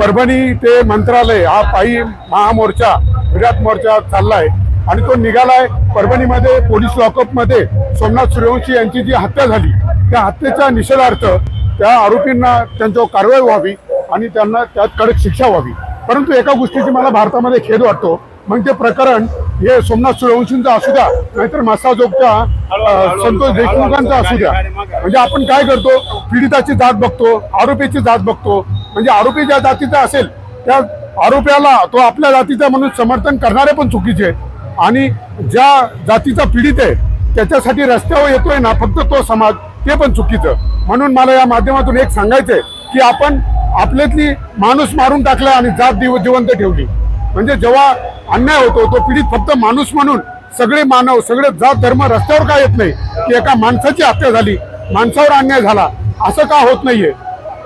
परभणी ते मंत्रालय हा पायी महामोर्चा विराट मोर्चा चाललाय आणि तो निघालाय परभणीमध्ये पोलीस लॉकअपमध्ये सोमनाथ सूर्यवंशी यांची जी हत्या झाली त्या हत्येच्या निषेधार्थ त्या आरोपींना त्यांच्यावर कारवाई व्हावी आणि त्यांना त्यात कडक शिक्षा व्हावी परंतु एका गोष्टीची मला भारतामध्ये खेद वाटतो मग ते प्रकरण हे सोमनाथ सूर्यवंशींचं असू द्या नाहीतर मसाजोगच्या संतोष देशमुखांचा असू द्या म्हणजे आपण काय करतो पीडिताची जात बघतो आरोपीची जात बघतो म्हणजे आरोपी ज्या जातीचा असेल त्या आरोप्याला तो आपल्या जातीचा म्हणून समर्थन करणारे पण चुकीचे आहेत. आणि ज्या जातीचा पीडित आहे त्याच्यासाठी रस्त्यावर येतोय ना फक्त तो समाज ते पण चुकीचं. म्हणून मला या माध्यमातून एक सांगायचंय की आपण आपल्यातली माणूस मारून टाकला आणि जात दिव जिवंत ठेवली. म्हणजे जेव्हा अन्याय होतो तो पीडित फक्त माणूस म्हणून सगळे मानव सगळे जात धर्म रस्त्यावर का येत नाही? की एका माणसाची हत्या झाली माणसावर अन्याय झाला असं का होत नाहीये?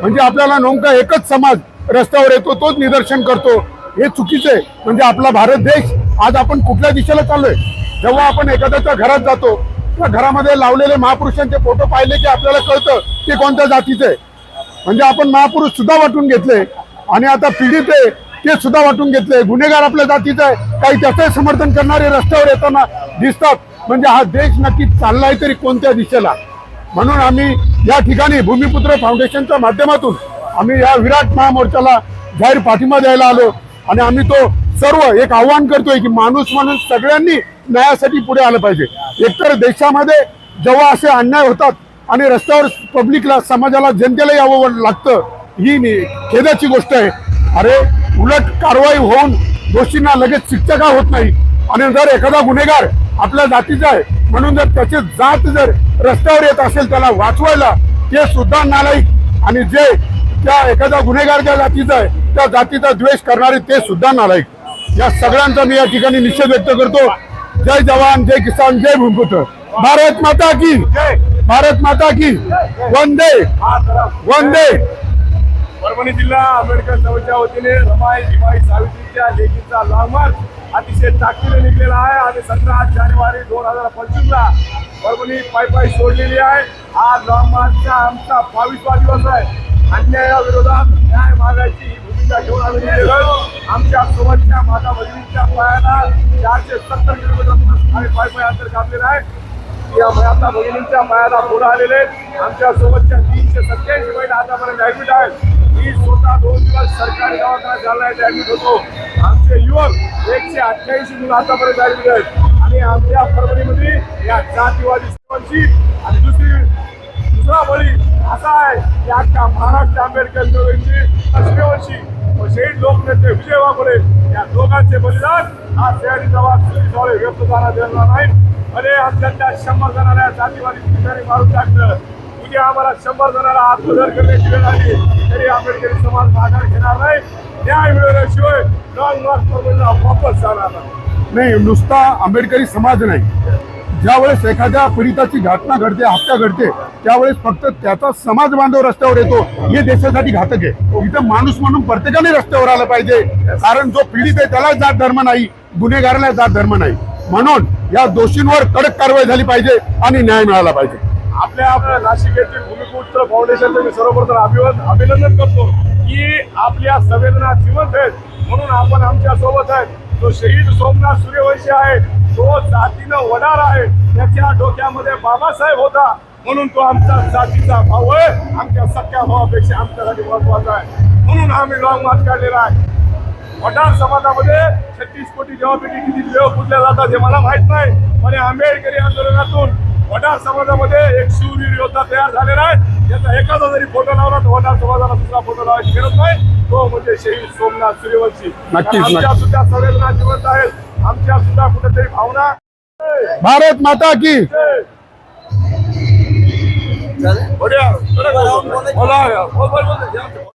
म्हणजे आपल्याला नेमका एकच समाज रस्त्यावर येतो तोच निदर्शन करतो. हे चुकीचं आहे. म्हणजे आपला भारत देश आज आपण कुठल्या दिशेला चाललोय? जेव्हा आपण एखाद्याच्या घरात जातो त्या घरामध्ये लावलेले महापुरुषांचे फोटो पाहिले की आपल्याला कळतं ते कोणत्या जातीचे आहे. म्हणजे आपण महापुरुष सुद्धा वाटून घेतले. आणि आता पीडित आहे ते सुद्धा वाटून घेतले. गुन्हेगार आपल्या जातीचा आहे. काही त्याचं समर्थन करणारे रस्त्यावर येताना दिसतात. म्हणजे हा देश नक्की चाललाय तरी कोणत्या दिशेला? म्हणून आम्ही या ठिकाणी भूमिपुत्र फाउंडेशनच्या माध्यमातून आम्ही या विराट महामोर्चाला जाहीर पाठिंबा द्यायला आलो. आणि आम्ही तो सर्व एक आव्हान करतोय की माणूस म्हणून सगळ्यांनी न्यायासाठी पुढे आलं पाहिजे. एकतर देशामध्ये जेव्हा असे अन्याय होतात आणि रस्त्यावर पब्लिकला समाजाला जनतेला यावं लागतं ही खेदाची गोष्ट आहे. अरे उलट कारवाई होऊन दोषींना लगेच शिक्षा का होत नाही? आणि जर एखादा गुन्हेगार आपल्या जातीचा आहे म्हणून जर त्याची जात जर रस्त्यावर येत असेल त्याला वाचवायला ते सुद्धा नालायक. आणि जे त्या एखाद्या गुन्हेगार ज्या जातीचा आहे त्या जातीचा द्वेष करणारे ते सुद्धा नालायक. या सगळ्यांचा मी या ठिकाणी निषेध व्यक्त करतो. जय जवान जय किसान जय भूमिपुत्र. भारत माता की. भारत माता की. वंदे. वंदे. परभणी जिल्हा आंबेडकर चौच्या वतीने रमाई दिमाई सावित्रीच्या लेखीचा लामार्च अतिशय ताकदीने निघलेला आहे आणि सतरा जानेवारी दोन हजार पंचवीस ला परभणी पायी पायी सोडलेली आहे. आज लामार्चचा आमचा बावीसवा दिवस आहे. अन्यायाविरोधात न्याय मागायची ही भूमिका घेऊन आम्ही निघलेलो आमच्या सोबतच्या माता भगिनीच्या पायाला चारशे सत्तर किलोमीटर आम्ही पायी पायी अंतर कापलेलं आहे. या माता भगिनींच्या पायाला पुढे आलेले आमच्या सोबतच्या तीनशे सत्याऐंशी महिला आतापर्यंत ऍडमिट आहेत. मी स्वतः दोन दिवस सरकारी दवाखान्यात आहे ऍडमिट होतो. आमचे युवक एकशे अठ्ठ्याऐंशी मुलं आतापर्यंत ऍडमिट आहेत आणि आमच्या परभणीमध्ये या जातीवादी सर्वांची आणि दुसरी दुसरा बळी असा आहे की अख्खा महाराष्ट्र आंबेडकर चौधरींची सूर्यवंशी व शहीद लोकनेते विजय वाघोले या दोघांचे बलिदान हा शहरी जवाब सुनील व्यक्त झाला देणार नाही अरे आमच्या शंभर जणांना जातीवादी ठिकाणी मारून टाकलं. उद्या आम्हाला शंभर जणांना आत्मदर करण्याची वेळ आली. तरी आंबेडकरी समाज माघार घेणार नाही. न्याय मिळवल्याशिवाय लॉंग वापस जाणार नाही. नाही नुसता आंबेडकरी समाज नाही. ज्यावेळेस एखाद्या पीडिताची घटना घडते हत्या घडते त्यावेळेस फक्त त्याचा समाज बांधव रस्त्यावर येतो. हे देशासाठी घातक आहे. इथं माणूस म्हणून प्रत्येकाने रस्त्यावर आलं पाहिजे. कारण जो पीडित आहे त्याला जात धर्म नाही. गुन्हेगाराला जात धर्म नाही. म्हणून या दोषींवर कडक कारवाई झाली पाहिजे आणि न्याय मिळाला पाहिजे. आपल्या आपल्या नाशिक येथील भूमिपुत्र फाउंडेशनचं मी सर्वप्रथम अभिवादन अभिनंदन करतो की आपल्या संवेदना जिवंत आहेत. म्हणून आपण आमच्यासोबत आहेत. तो शहीद सोमनाथ सूर्यवंशी आहे तो जातीनं वडार आहे त्याच्या डोक्यामध्ये बाबासाहेब होता. म्हणून तो आमचा जातीचा भाऊ आहे. आमच्या सख्या भावापेक्षा आमच्यासाठी महत्त्वाचा आहे. म्हणून आम्ही लॉंग मार्च काढलेला आहे. वडार समाजामध्ये छत्तीस कोटी देवापैकी किती देव पूजल्या जातात हे मला माहीत नाही. पण आंबेडकरी आंदोलनातून वडार समाजामध्ये एक शिववीर योद्धा तयार झालेला आहे त्याचा एखादा जरी फोटो लावला तर वडार समाजाला दुसरा फोटो लावायची गरज नाही तो म्हणजे शहीद सोमनाथ सूर्यवंशी आमच्या. सुद्धा संवेदना जिवंत आहेत आमच्या सुद्धा कुठेतरी भावना भारत माता की बोल.